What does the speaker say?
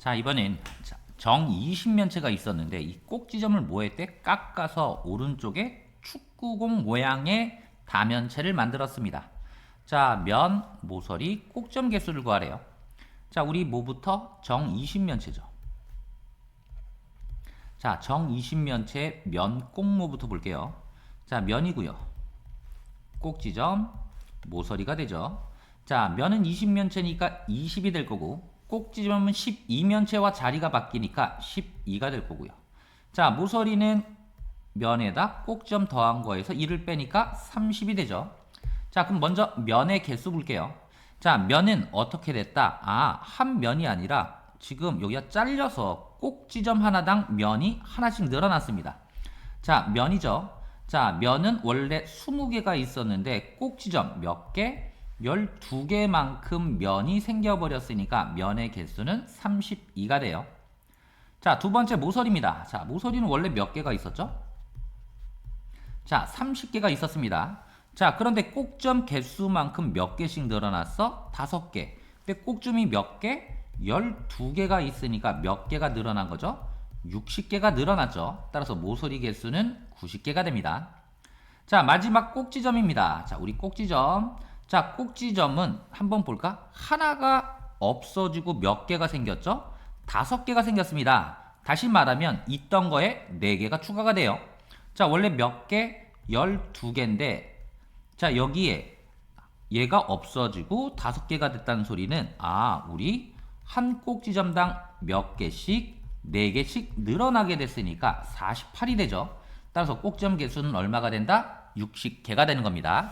자, 이번엔 자, 정 20면체가 있었는데 이 꼭지점을 뭐 했대? 깎아서 오른쪽에 축구공 모양의 다면체를 만들었습니다. 자, 면, 모서리, 꼭점 개수를 구하래요. 자, 우리 뭐부터? 정 20면체죠. 자, 정 20면체 면 꼭모부터 볼게요. 자, 면이고요. 꼭지점, 모서리가 되죠. 자, 면은 20면체니까 20이 될 거고 꼭지점은 12면체와 자리가 바뀌니까 12가 될 거고요. 자, 모서리는 면에다 꼭지점 더한 거에서 1을 빼니까 30이 되죠. 자, 그럼 먼저 면의 개수 볼게요. 자, 면은 어떻게 됐다? 아, 한 면이 아니라 지금 여기가 잘려서 꼭지점 하나당 면이 하나씩 늘어났습니다. 자, 면이죠. 자, 면은 원래 20개가 있었는데 꼭지점 몇 개? 12개만큼 면이 생겨버렸으니까 면의 개수는 32가 돼요. 자, 두 번째 모서리입니다. 자, 모서리는 원래 몇 개가 있었죠? 자, 30개가 있었습니다. 자, 그런데 꼭점 개수만큼 몇 개씩 늘어났어? 5개. 근데 꼭점이 몇 개? 12개가 있으니까 몇 개가 늘어난 거죠? 60개가 늘어났죠. 따라서 모서리 개수는 90개가 됩니다. 자, 마지막 꼭지점입니다. 자, 우리 꼭지점. 자, 꼭지점은 한번 볼까? 하나가 없어지고 몇 개가 생겼죠? 다섯 개가 생겼습니다. 다시 말하면 있던 거에 네 개가 추가가 돼요. 자, 원래 몇 개? 12개인데 자, 여기에 얘가 없어지고 다섯 개가 됐다는 소리는 아, 우리 한 꼭지점당 몇 개씩 네 개씩 늘어나게 됐으니까 48이 되죠. 따라서 꼭지점 개수는 얼마가 된다? 60개가 되는 겁니다.